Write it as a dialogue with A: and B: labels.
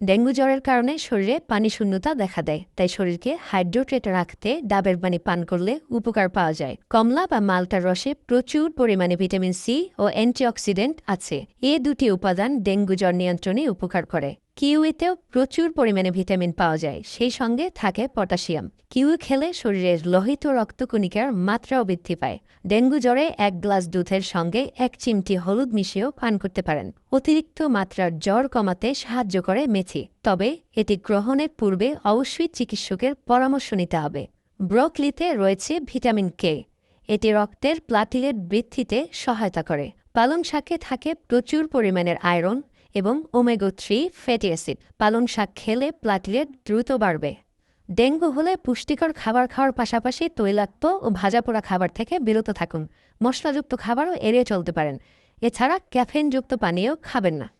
A: Dengue জ্বরের কারণে শরীরে পানি শূন্যতা দেখা দেয়, তাই শরীরকে হাইড্রোট্রেট রাখতে ডাবের পানি পান করলে উপকার পাওয়া যায়। কমলা বা মালটার রসে প্রচুর পরিমাণে ভিটামিন সি ও অ্যান্টিঅক্সিডেন্ট আছে। এ দুটি উপাদান ডেঙ্গু জ্বর নিয়ন্ত্রণে উপকার করে। কিউইতেও প্রচুর পরিমাণে ভিটামিন পাওয়া যায়। সেই সঙ্গে থাকে পটাশিয়াম। কিউই খেলে শরীরের লোহিত রক্তকণিকার মাত্রাও বৃদ্ধি পায়। ডেঙ্গু জ্বরে এক গ্লাস দুধের সঙ্গে এক চিমটি হলুদ মিশিয়েও পান করতে পারেন। অতিরিক্ত মাত্রার জ্বর কমাতে সাহায্য করে মেথি। তবে এটি গ্রহণের পূর্বে অবশ্যই চিকিৎসকের পরামর্শ নিতে হবে। ব্রোকলিতে রয়েছে ভিটামিন কে। এটি রক্তের প্লাটিলেট বৃদ্ধিতে সহায়তা করে। পালং শাকে থাকে প্রচুর পরিমাণের আয়রন এবং ওমেগো থ্রি ফ্যাটি অ্যাসিড। পালং শাক খেলে প্লাটিলেট দ্রুত বাড়বে। ডেঙ্গু হলে পুষ্টিকর খাবার খাওয়ার পাশাপাশি তৈলাক্ত ও ভাজাপোড়া খাবার থেকে বিরত থাকুন। মশলাযুক্ত খাবারও এড়িয়ে চলতে পারেন। এছাড়া ক্যাফেনযুক্ত পানীয় খাবেন না।